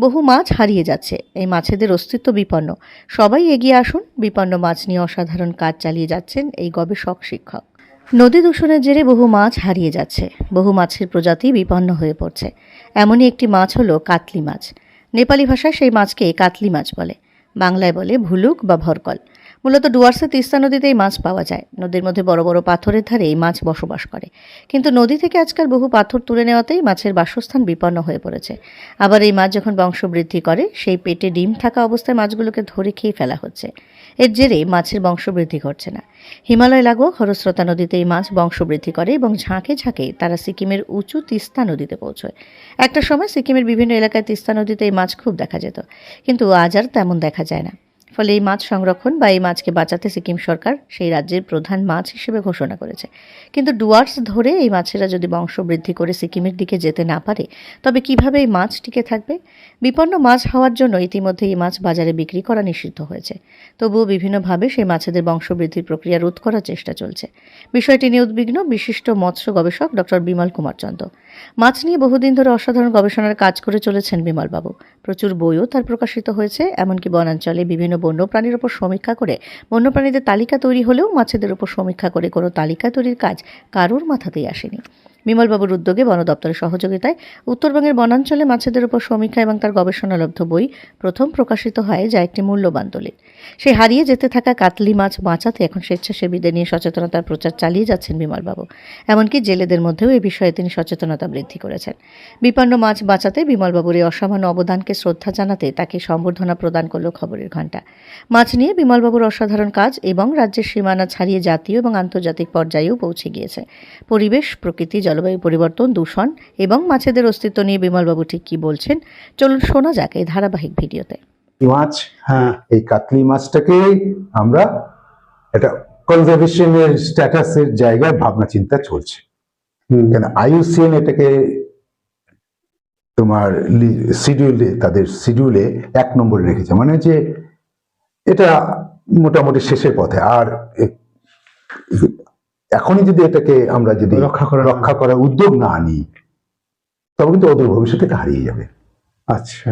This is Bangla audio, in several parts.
বহু মাছ হারিয়ে যাচ্ছে। এই মাছেদের অস্তিত্ব বিপন্ন। সবাই এগিয়ে আসুন। বিপন্ন মাছ নিয়ে অসাধারণ কাজ চালিয়ে যাচ্ছেন এই গবেষক, শিক্ষক। নদী দূষণের জেরে বহু মাছ হারিয়ে যাচ্ছে। বহু মাছের প্রজাতি বিপন্ন হয়ে পড়ছে। এমনই একটি মাছ হলো কাতলি মাছ। নেপালি ভাষায় সেই মাছকে কাতলি মাছ বলে। বাংলায় বলে ভুলুক বা ভরকল। মূলত ডুয়ার্সে তিস্তা নদীতে এই মাছ পাওয়া যায়। নদীর মধ্যে বড় বড় পাথরের ধারে এই মাছ বসবাস করে। কিন্তু নদী থেকে আজকাল বহু পাথর তুলে নেওয়াতেই মাছের বাসস্থান বিপন্ন হয়ে পড়েছে। আবার এই মাছ যখন বংশবৃদ্ধি করে, সেই পেটে ডিম থাকা অবস্থায় মাছগুলোকে ধরে খেয়ে ফেলা হচ্ছে। এর জেরে মাছের বংশবৃদ্ধি ঘটছে না। হিমালয় লাগোয়া খরস্রোতা নদীতে এই মাছ বংশবৃদ্ধি করে এবং ঝাঁকে ঝাঁকে তারা সিকিমের উঁচু তিস্তা নদীতে পৌঁছয়। একটা সময় সিকিমের বিভিন্ন এলাকায় তিস্তা নদীতে এই মাছ খুব দেখা যেত। কিন্তু আজ আর তেমন দেখা যায় না। ফলে এই মাছ সংরক্ষণ বা এই মাছকে বাঁচাতে সিকিম সরকার সেই রাজ্যের প্রধান মাছ হিসেবে ঘোষণা করেছে। কিন্তু ডুয়ার্স ধরে এই মাছেরা যদি বংশবৃদ্ধি করে সিকিমের দিকে যেতে না পারে, তবে কীভাবে এই মাছ টিকে থাকবে? বিপন্ন মাছ হওয়ার জন্য ইতিমধ্যে এই মাছ বাজারে বিক্রি করা নিষিদ্ধ হয়েছে। তবুও বিভিন্নভাবে সেই মাছেদের বংশবৃদ্ধির প্রক্রিয়া রোধ করার চেষ্টা চলছে। বিষয়টি নিয়ে উদ্বিগ্ন বিশিষ্ট মৎস্য গবেষক ডক্টর বিমল কুমার চন্দ। মাছ নিয়ে বহুদিন ধরে অসাধারণ গবেষণার কাজ করে চলেছেন বিমলবাবু। প্রচুর বইও তার প্রকাশিত হয়েছে, এমনকি বনাঞ্চলে বিভিন্ন বন্যপ্রাণীর উপর সমীক্ষা করে। বন্যপ্রাণীদের তালিকা তৈরি হলেও মাছেদের উপর সমীক্ষা করে কোনো তালিকা তৈরির কাজ কারোর মাথাতেই আসেনি। বিমলবাবুর উদ্যোগে বন দপ্তরের সহযোগিতায় উত্তরবঙ্গের বনাঞ্চলে মাছেদের উপর সমীক্ষা এবং তার গবেষণালব্ধ বই প্রথম প্রকাশিত হয় যা একটি মূল্যবান দলিল। সে হারিয়ে যেতে থাকা কাতলি মাছ বাঁচাতে এখন স্বেচ্ছাসেবীদের নিয়ে সচেতনতার প্রচার চালিয়ে যাচ্ছেন বিমলবাবু। এমনকি জেলেদের মধ্যেও এ বিষয়ে তিনি সচেতনতা বৃদ্ধি করেছেন। বিপন্ন মাছ বাঁচাতে বিমলবাবুর এই অসামান্য অবদানকে শ্রদ্ধা জানাতে তাকে সম্বর্ধনা প্রদান করল খবরের ঘণ্টা। মাছ নিয়ে বিমলবাবুর অসাধারণ কাজ এবং রাজ্যের সীমানা ছাড়িয়ে জাতীয় এবং আন্তর্জাতিক পর্যায়েও পৌঁছে গিয়েছে। পরিবেশ, প্রকৃতি জলবায়ু পরিবর্তন দূষণ এবং মাছেদের অস্তিত্ব নিয়ে বিমলবাবু ঠিক কী বলছেন চলুন শোনা যাক এই ধারাবাহিক ভিডিওতে। মাছ? হ্যাঁ এই কাতলি মাছটাকে আমরা এটা কনজারভেশনের স্ট্যাটাসের জায়গায় ভাবনা চিন্তা চলছে। কেন আইউসিএন এটাকে তোমার শিডিউলে তাদের শিডিউলে এক নম্বরে রেখেছে। মানে যে এটা মোটামুটি শেষের পথে। আর এখনই যদি এটাকে আমরা যদি রক্ষা করা রক্ষা করার উদ্যোগ না নিই তবে কিন্তু ওদের ভবিষ্যৎ থেকে হারিয়ে যাবে। আচ্ছা।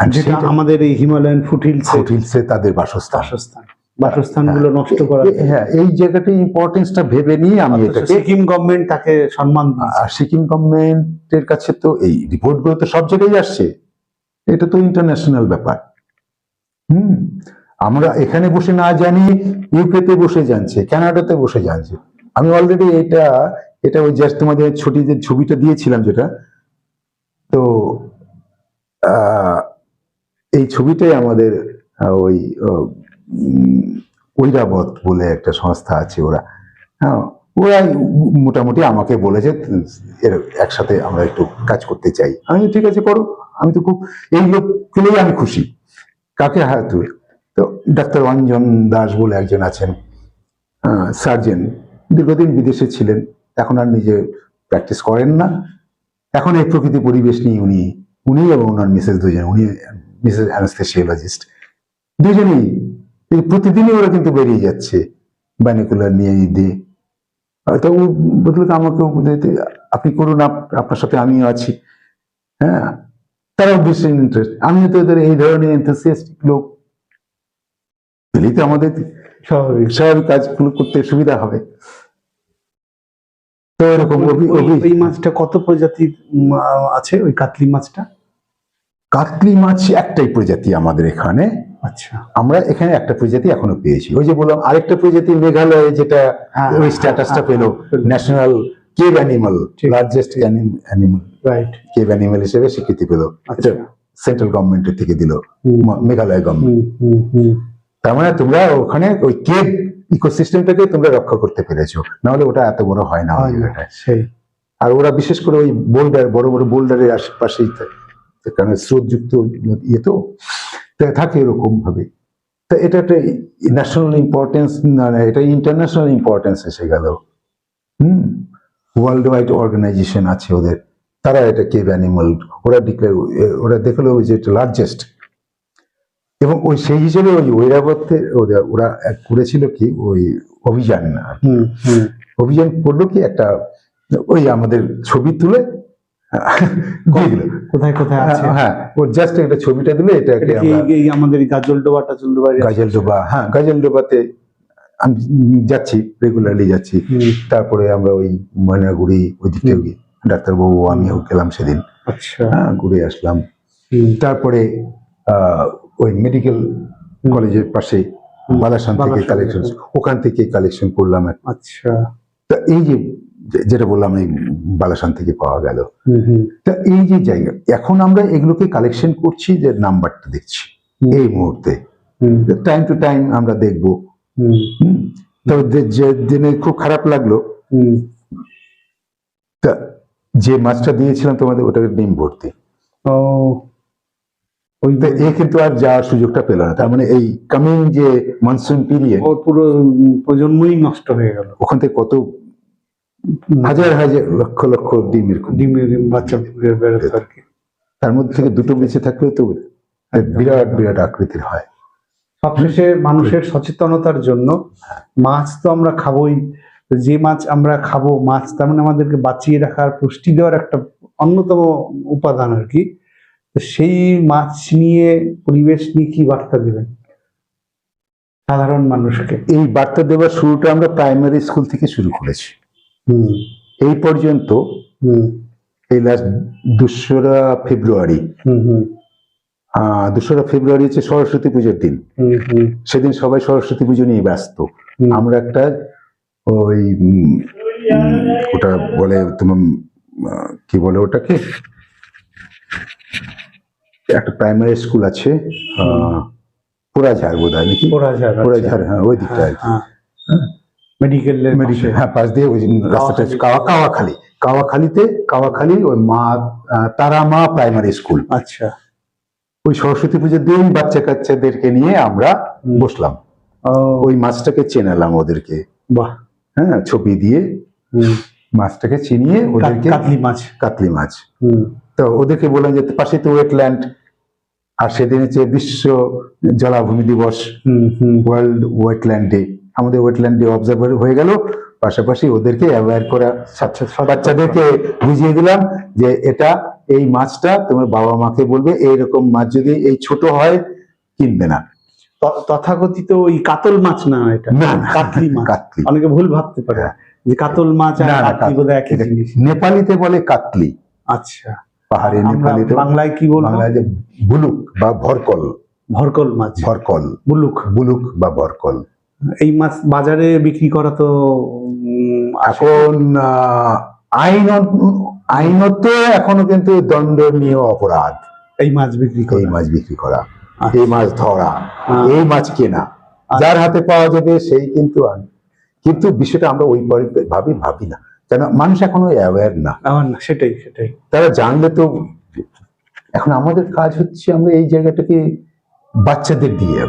যেটা আমাদের এই হিমালয়ান ফুটহিলস ফুটহিলসে তাদের বাসস্থান। বাসস্থান। বাসস্থানগুলো নষ্ট করা হ্যাঁ এই জায়গাটা ইম্পর্টেন্সটা ভেবে নিয়ে আমি এটাকে সিকিম গভর্নমেন্ট তাকে সম্মান আর সিকিম গভর্নমেন্টের কাছে তো এই রিপোর্টগুলো তো সব জায়গায় আসছে। এটা তো ইন্টারন্যাশনাল ব্যাপার। হুম। আমরা এখানে বসে না জানি ইউকেতে বসে জানছে কানাডাতে বসে জানছে। আমি অলরেডি এটা এটা ওই জাস্ট তোমাদের ছুটিতে ছবিটা দিয়েছিলাম যেটা। তো এই ছবিটাই আমাদের ওই ঐরাবত বলে একটা সংস্থা আছে ওরা। হ্যাঁ ওরা মোটামুটি আমাকে বলেছে, এর একসাথে আমরা একটু কাজ করতে চাই। আমি ঠিক আছে, করো। আমি তো খুব, এই লোক পেলেই আমি খুশি। কাকে হাত তুই তো ডাক্তার অঞ্জন দাস বলে একজন আছেন সার্জেন। দীর্ঘদিন বিদেশে ছিলেন, এখন আর নিজে প্র্যাকটিস করেন না। এখন এই প্রকৃতি পরিবেশ নিয়ে উনি উনি এবং ওনার মিসেস দুজন, উনি মিসেস অ্যানাস্থেসিওলজিস্ট দুজনেই প্রতিদিনই ওরা কিন্তু বেরিয়ে যাচ্ছে বাইনিকুলার নিয়ে দিয়ে হয়তো ও বদলে তো আমাকে আপনি করুন, আপ- আপনার সাথে আমিও আছি। হ্যাঁ তারাও বেশি ইন্টারেস্ট আমিও তো এদের এই ধরনের এনথুসিয়াস্টিক লোক। তো আমাদের স্বাভাবিক। স্বাভাবিক কাজগুলো করতে সুবিধা হবে। তো এরকম ওই- মাছটা কত প্রজাতির আছে? ওই কাতলি মাছটা? কাতলি মাছ একটাই প্রজাতি আমাদের এখানে। আচ্ছা। আমরা এখানে একটা প্রজাতি এখনও পেয়েছি। ওই যে বললাম আরেকটা প্রজাতি মেঘালয়ে যেটা হ্যাঁ, ওই স্ট্যাটাসটা হ্যাঁ, পেল হ্যাঁ, national cave animal largest animal right cave animal হিসেবে স্বীকৃতি পেল। আচ্ছা। সেন্ট্রাল গভর্নমেন্টের থেকে দিল মেঘালয় গভর্নমেন্ট। তার মানে তোমরা ওখানে ওই কেভ ইকোসিস্টেমটাকে তোমরা রক্ষা করতে পেরেছ। নাহলে ওটা এত বড় হয় না সেই। আর ওরা বিশেষ করে ওই বোল্ডার বড় বড় বোল্ডারের আশেপাশেই থাকে। কারণ স্রোতযুক্ত ইয়ে তো থাকে এরকম ভাবে তা এটা একটা ন্যাশনাল ইম্পর্টেন্স না না, এটা ইন্টারন্যাশনাল ইম্পর্টেন্স এসে গেল। হুম? ওয়ার্ল্ড ওয়াইড অর্গানাইজেশন আছে ওদের। তারা এটা কেভ অ্যানিমাল ওরা ডিক্লেয়ার ওরা দেখল যে এটা লার্জেস্ট এবং ওই সেই হিসেবে ওই ঐরাবত্যের ওরা ওরা করেছিল কি ওই অভিযান হুম, অভিযান করল কি একটা ওই আমাদের ছবি তুলে কোথায় কোথায় হ্যাঁ ও জাস্ট একটা ছবিটা দিলে এটা আমাদের গাজল গাজল ডোবা হ্যাঁ গাজল ডোবাতে আমি যাচ্ছি রেগুলারলি যাচ্ছি। তারপরে আমরা ওই ময়নাগুড়ি ওই দিকটা গিয়ে ডাক্তারবাবু আমিও গেলাম সেদিন। আচ্ছা। হ্যাঁ ঘুরে আসলাম। তারপরে আহ, ওই মেডিকেল কলেজের পাশে বালাসান থেকে কালেকশন ওখান থেকে কালেকশন করলাম আচ্ছা। তা এই যে যেটা বললাম এই বালাসান থেকে পাওয়া গেল। তা এই যে জায়গা এখন আমরা এগুলোকে কালেকশন করছি যে নাম্বারটা দেখছি এই মুহূর্তে। হুম, টাইম টু টাইম আমরা দেখব। তবে যে- দিনে খুব খারাপ লাগল। তা যে মাছটা দিয়েছিলাম তোমাদের ওটাকে ডিম ভর্তি। ও তো এ কিন্তু আর যাওয়ার সুযোগটা পেল না। তার মানে এই কামিং যে মনসুন পিরিয়ড ওর পুরো প্রজন্মই নষ্ট হয়ে গেল। ওখান থেকে কত হাজার হাজার লক্ষ লক্ষ ডিম ডিমের বাচ্চা বেরোতো আর কি। তার মধ্যে থেকে দুটো বেঁচে থাকলেও তো বিরাট বিরাট আকৃতির হয়। সবশেষে মানুষের সচেতনতার জন্য মাছ তো আমরা খাবোই। যে মাছ আমরা খাব মাছ তার মানে আমাদেরকে বাঁচিয়ে রাখার পুষ্টি দেওয়ার একটা অন্যতম উপাদান আর কি। তো সেই মাছ নিয়ে পরিবেশ নিয়ে কি বার্তা দেবেন? সাধারণ মানুষকে। এই বার্তা দেওয়ার শুরুটা আমরা প্রাইমারি স্কুল থেকে শুরু করেছি। হুম। এই পর্যন্ত এই লাস্ট দোসরা ফেব্রুয়ারি। হুম হুম। আহ, দোসরা ফেব্রুয়ারি হচ্ছে সরস্বতী পুজোর দিন। সেদিন সবাই সরস্বতী পুজো নিয়ে ব্যস্ত। আমরা একটা ওই ওটা বলে তোমার কি বলে ওটাকে? একটা প্রাইমারি স্কুল আছে পোড়াঝাড় বোধ হয় নাকি? পোড়াঝাড়, আচ্ছা। হ্যাঁ ওই দিকটা আর কি। মেডিকেল মেডিকেল হ্যাঁ পাশ দিয়ে ওই রাস্তাটা কাওয়া কাওয়াখালী। কাওয়াখালীতে কাওয়াখালী ওই মা তারা মা প্রাইমারি স্কুল আচ্ছা। ওই সরস্বতী পুজোর দিন বাচ্চা কাচ্চাদেরকে নিয়ে আমরা বসলাম। ওই মাছটাকে চেনালাম ওদেরকে। বাহ। হ্যাঁ ছবি দিয়ে মাছটাকে চিনিয়ে ওদেরকে কাতলি মাছ। কাতলি মাছ। হুম। তো ওদেরকে বললাম যে পাশে তো ওয়েটল্যান্ড আর সেদিন হচ্ছে বিশ্ব জলাভূমি দিবস ওয়ার্ল্ড ওয়েটল্যান্ড ডে। আমাদের ওয়েটল্যান্ড ডে অবজার্ভার হয়ে গেল পাশাপাশি ওদেরকে অ্যাওয়্যার করা বাচ্চাদেরকে বুঝিয়ে দিলাম যে এটা এই মাছটা তোমার বাবা মাকে বলবে এইরকম মাছ যদি এই ছোট হয় কিনবে না। তথাকথিত ওই কাতল মাছ না এটা? না। কাতলি মাছ। অনেকে ভুল ভাবতে পারে। হ্যাঁ। যে কাতল মাছ আর না, না, কাতলি বোধহয় একই জিনিস। নেপালিতে বলে কাতলি। আচ্ছা। পাহাড়ি আমরা নেপালিতে বাংলায় কি বলব? বাংলায় যে বুলুক বা ভরকল। ভরকল মাছ। ভরকল। বুলুক। বুলুক বা ভরকল। এই মাছ বাজারে বিক্রি করা তো এখন আইন আইনত এখনও কিন্তু দণ্ডনীয় অপরাধ। এই মাছ বিক্রি এই মাছ বিক্রি করা। আচ্ছা। এই মাছ ধরা। হ্যাঁ। এই মাছ কেনা। আচ্ছা। যার হাতে পাওয়া যাবে সেই কিন্তু কিন্তু বিষয়টা আমরা ওই ভাবি ভাবি না। কেন? মানুষ এখনও অ্যাওয়্যার না। না সেটাই সেটাই। তারা জানলে তো এখন আমাদের কাজ হচ্ছে আমরা এই জায়গাটাকে বাচ্চাদের দিয়ে।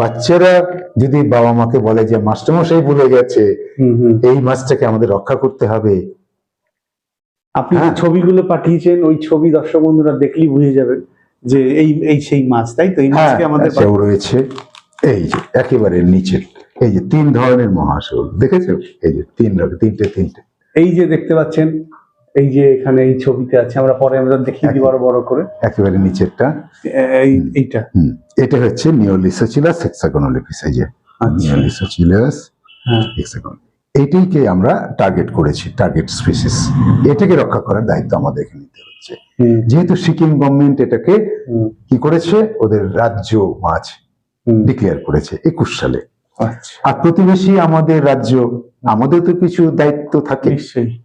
বাচ্চারা যদি বাবা মাকে বলে যে মাস্টারমশাই ভুলে গেছে এই মাছটাকে আমাদের রক্ষা করতে হবে। আপনি হ্যাঁ। ছবিগুলো পাঠিয়েছেন ওই ছবি দর্শক বন্ধুরা দেখলেই বুঝে যাবেন যে এই এই সেই মাছ তাই তো? এই হ্যাঁ মাছকে আমাদের রয়েছে। এই যে একেবারে নিচে এই যে তিন ধরনের মহাশোল দেখেছ? এই যে তিন রকম তিনটে তিনটে। এই যে দেখতে পাচ্ছেন এই যে এখানে এই ছবিতে আছে আমরা পরে আমরা দেখিয়ে দিই বড় বড় করে। একেবারে নিচেরটা। এই এইটা। এটা হচ্ছে নিওলিসোচিলাস হেক্সাগোনালিপিস এই যে আচ্ছা। নিওলিসোচিলাস হেক্সাগন এইটাকে আমরা টার্গেট করেছি টার্গেট স্পিসিস এটাকে রক্ষা করার দায়িত্ব আমাদেরকে নিতে হচ্ছে। যেহেতু সিকিম গভর্নমেন্ট এটাকে কি করেছে? ওদের রাজ্য মাছ। ডিক্লেয়ার করেছে একুশ সালে। আর প্রতিবেশী আমাদের রাজ্য আমাদের তো কিছু দায়িত্ব থাকে। নিশ্চয়ই।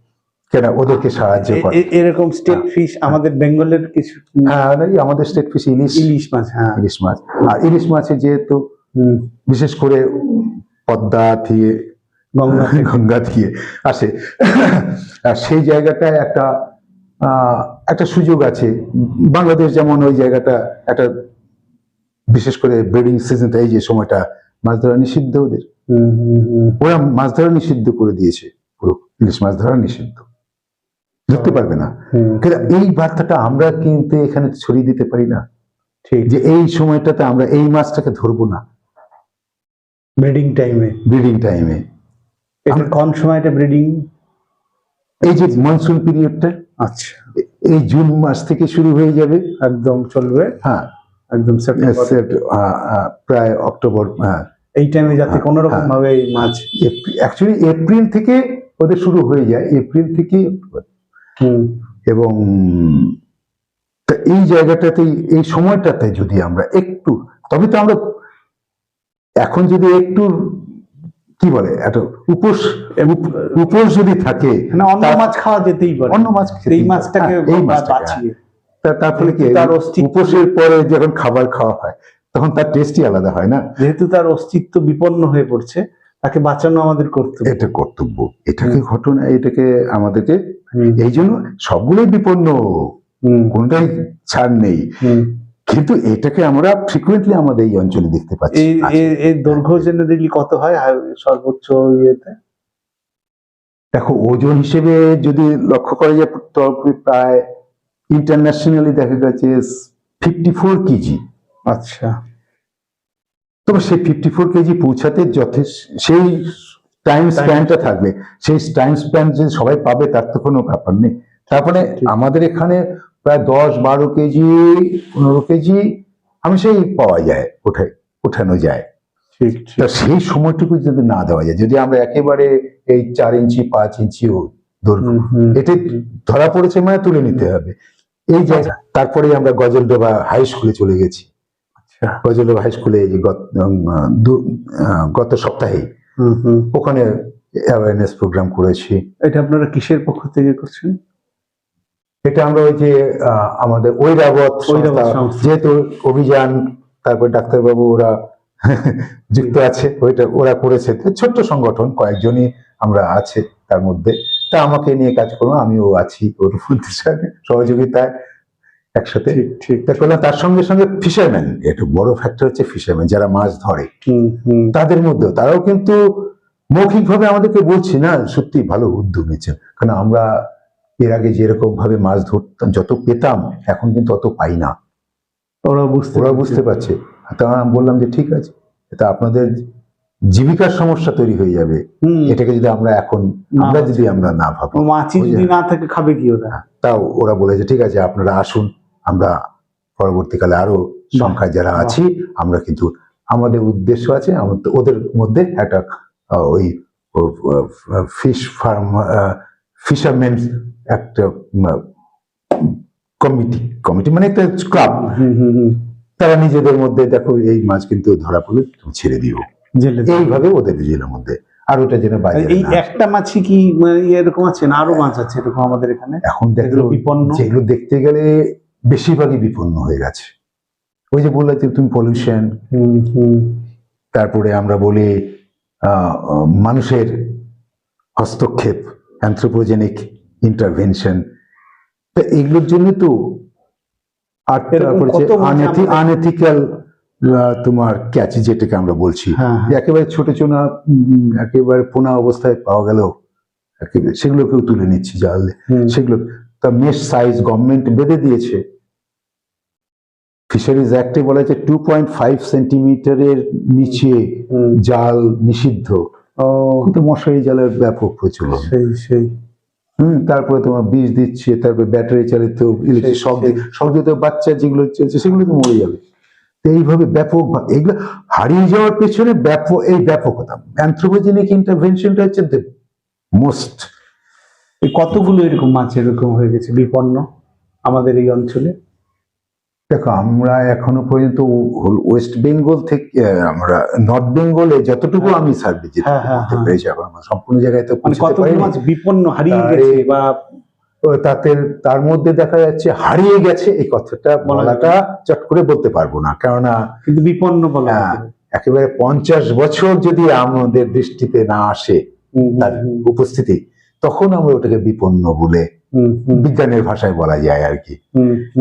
কেন? ওদেরকে সাহায্য করে। এরকম স্টেট ফিশ আমাদের বেঙ্গলের কিছু হ্যাঁ আমাদের স্টেট ফিশ ইলিশ। ইলিশ মাছ হ্যাঁ। ইলিশ মাছ। আর ইলিশ মাছে যেহেতু বিশেষ করে পদ্মা থেকে গঙ্গা গঙ্গা দিয়ে আসে। আর সেই জায়গাটায় একটা আহ, একটা সুযোগ আছে। বাংলাদেশ যেমন ওই জায়গাটা একটা বিশেষ করে ব্রিডিং সিজনটা এই যে সময়টা মাছ ধরা নিষিদ্ধ ওদের। ওরা মাছ ধরা নিষিদ্ধ করে দিয়েছে পুরো। ইলিশ মাছ ধরা নিষিদ্ধ। ধরতে পারবে না। কিন্তু এই বার্তাটা আমরা কিন্তু এখানে ছড়িয়ে দিতে পারি না। ঠিক। যে এই সময়টাতে আমরা এই মাছটাকে ধরবো না। ব্রিডিং টাইমে ব্রিডিং টাইমে এটা কোন সময়টা ব্রিডিং এই যে মনসুন পিরিয়ডটা আচ্ছা। এই জুন মাস থেকে শুরু হয়ে যাবে। একদম চলবে। হ্যাঁ। একদম সেপ্টেম্বর প্রায় অক্টোবর হ্যাঁ। এই টাইমে যাতে হ্যাঁ, কোনো রকম হ্যাঁ। ভাবে এই মাছ অ্যাকচুয়ালি এপ্রিল থেকে ওদের শুরু হয়ে যায়। এপ্রিল থেকে এবং এই জায়গাটাতে এই সময়টাতে যদি আমরা একটু তবে তো আমরা এখন যদি একটু কি বলে একটা উপোস উপোস যদি থাকে না অন্য মাছ খাওয়া যেতেই পারে। অন্য মাছ এই। মাছটাকে হ্যাঁ, এই মাছটাকে, বাঁচিয়ে। তার ফলে কি তার উপোসের পরে যখন খাবার খাওয়া হয় তখন তার টেস্টই আলাদা হয় না? যেহেতু তার অস্তিত্ব বিপন্ন হয়ে পড়ছে তাকে বাঁচানো আমাদের কর্তব্য। এটা কর্তব্য। এটাকে ঘটনা? এটাকে আমাদেরকে এই জন্য সবগুলোই বিপন্ন। কোনটাই ছাড় নেই। কিন্তু এটাকে আমরা ফ্রিকুয়েন্টলি আমাদের এই অঞ্চলে দেখতে পাচ্ছি। এই দৈর্ঘ্য জেনে দেখলি কত হয়? সর্বোচ্চ ইয়েতে? দেখো ওজন হিসেবে যদি লক্ষ্য করা যায় প্রায় ইন্টারন্যাশনালি দেখা গেছে ফিফটি ফোর কেজি। আচ্ছা। তবে সেই ফিফটি ফোর কেজি পৌঁছাতে যথেষ্ট সেই টাইম স্প্যানটা থাকবে। সেই টাইম স্প্যান যে সবাই পাবে তার তো কোনো ব্যাপার নেই। তারপরে আমাদের এখানে প্রায় দশ বারো কেজি পনেরো কেজি হামেশাই পাওয়া যায় ওঠে ওঠানো যায়। ঠিক তা সেই সময়টুকু যদি না দেওয়া যায় যদি আমরা একেবারে এই চার ইঞ্চি পাঁচ ইঞ্চি দৈর্ঘ্য হুম। ধরা পড়েছে মানে তুলে নিতে হবে। এই জায়গা তারপরে আমরা গজলডোবা হাই স্কুলে চলে গেছি। আচ্ছা। হাই স্কুলে গত- সপ্তাহে। ওখানে অ্যাওয়ারনেস প্রোগ্রাম করেছি। এটা আপনারা কিসের পক্ষ থেকে করছেন? এটা আমরা ওই যে আমাদের ঐরাবত। যেহেতু অভিযান তারপর ডাক্তারবাবু ওরা যুক্ত আছে ওইটা ওরা করেছে। ছোট্ট সংগঠন কয়েকজনই আমরা আছে তার মধ্যে। তা আমাকে নিয়ে কাজ করব আমিও আছি ওর মধ্যে। সহযোগিতায় একসাথে? ঠিক ঠিক তার সঙ্গে সঙ্গে ফিশারম্যান একটু বড় ফ্যাক্টর হচ্ছে ফিশারম্যান যারা মাছ ধরে। তাদের মধ্যেও তারাও কিন্তু মৌখিকভাবে আমাদেরকে বলছি না সত্যি ভালো উদ্যোগ নিচ্ছেন কারণ আমরা এর আগে যেরকম ভাবে মাছ ধরতাম যত পেতাম এখন কিন্তু অত পাই না। ওরা বুঝতে ওরা পারছে। বুঝতে পারছে। তা বললাম যে ঠিক আছে এটা আপনাদের জীবিকার সমস্যা তৈরি হয়ে যাবে। এটাকে যদি আমরা এখন আমরা যদি আমরা না ভাবি মাছি যদি না থাকে খাবে কি ওরা? তাও ওরা বলেছে ঠিক আছে আপনারা আসুন। আমরা পরবর্তীকালে আরও সংখ্যায় যারা আছি আমরা কিন্তু আমাদের উদ্দেশ্য আছে আমাদের ওদের মধ্যে একটা ওই ফিশ ফার্ম ফিশারম্যান একটা কমিটি কমিটি মানে একটা ক্লাব। তারা নিজেদের মধ্যে দেখো এই মাছ কিন্তু ধরা পড়লে ছেড়ে দিও। এইভাবে ওদের নিজেদের মধ্যে। আর ওটা যেন বাইরে এই একটা মাছই কি মানে এরকম আছে না আরও মাছ আছে এরকম আমাদের এখানে? এখন দেখো যেগুলো দেখতে গেলে বেশিরভাগই বিপন্ন হয়ে গেছে ওই যে বললে যে তুমি পলিউশন। তারপরে আমরা বলি মানুষের হস্তক্ষেপ অ্যান্থ্রোপোজেনিক ইন্টারভেনশন তা এগুলোর জন্য তো আর তারপরে আনএথিক্যাল তোমার ক্যাচ যেটাকে আমরা বলছি হ্যাঁ, হ্যাঁ। একেবারে ছোট চোনা একেবারে পোনা অবস্থায় পাওয়া গেল একেবারে সেগুলোকেও তুলে নিচ্ছি জাল। সেগুলো তা মেশ সাইজ গভর্নমেন্ট বেঁধে দিয়েছে ফিশারিজ অ্যাক্টে বলা হয়েছে টু পয়েন্ট ফাইভ সেন্টিমিটারের নিচে জাল নিষিদ্ধ। কিন্তু মশারি জালের ব্যাপক প্রচলন। সেই সেই। হুম তারপরে তোমার বীজ দিচ্ছে তারপরে ব্যাটারি চালিত ইলেকট্রিক শক সেই। বাচ্চা যেগুলো চলছে সেগুলো তো মরে যাবে। তো এইভাবে ব্যাপক এইগুলো হারিয়ে যাওয়ার পেছনে ব্যাপক এই ব্যাপকতা। অ্যান্থ্রোপোজেনিক ইন্টারভেনশনটা হচ্ছে মোস্ট এই কতগুলো এরকম মাছ এরকম হয়ে গেছে? বিপন্ন? আমাদের এই অঞ্চলে? দেখো আমরা এখনও পর্যন্ত ওয়েস্ট বেঙ্গল থেকে আমরা নর্থ বেঙ্গলে যতটুকু আমি সার্ভে যেতে হ্যাঁ, হ্যাঁ, হ্যাঁ। পেরেছি আমরা সম্পূর্ণ জায়গায় তো মানে মাছ বিপন্ন হারিয়ে গেছে বা তাতে তার মধ্যে দেখা যাচ্ছে হারিয়ে গেছে এই কথাটা বলাটা চট করে বলতে পারব না কেননা কিন্তু বিপন্ন বলা হ্যাঁ, একেবারে পঞ্চাশ বছর যদি আমাদের দৃষ্টিতে না আসে তার উপস্থিতি তখন আমরা ওটাকে বিপন্ন বলে বিজ্ঞানের ভাষায় বলা যায় আর কি।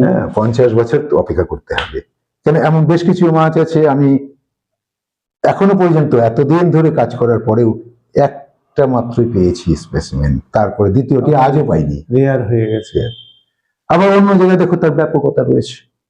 হ্যাঁ পঞ্চাশ বছর অপেক্ষা করতে হবে। কেন এমন বেশ কিছু মাছ আছে আমি এখনও পর্যন্ত এতদিন ধরে কাজ করার পরেও একটা মাত্রই পেয়েছি স্পেসিমেন তারপরে দ্বিতীয়টি আজও পাইনি। রেয়ার হয়ে গেছে। আবার অন্য জায়গায় দেখো তার ব্যাপকতা রয়েছে।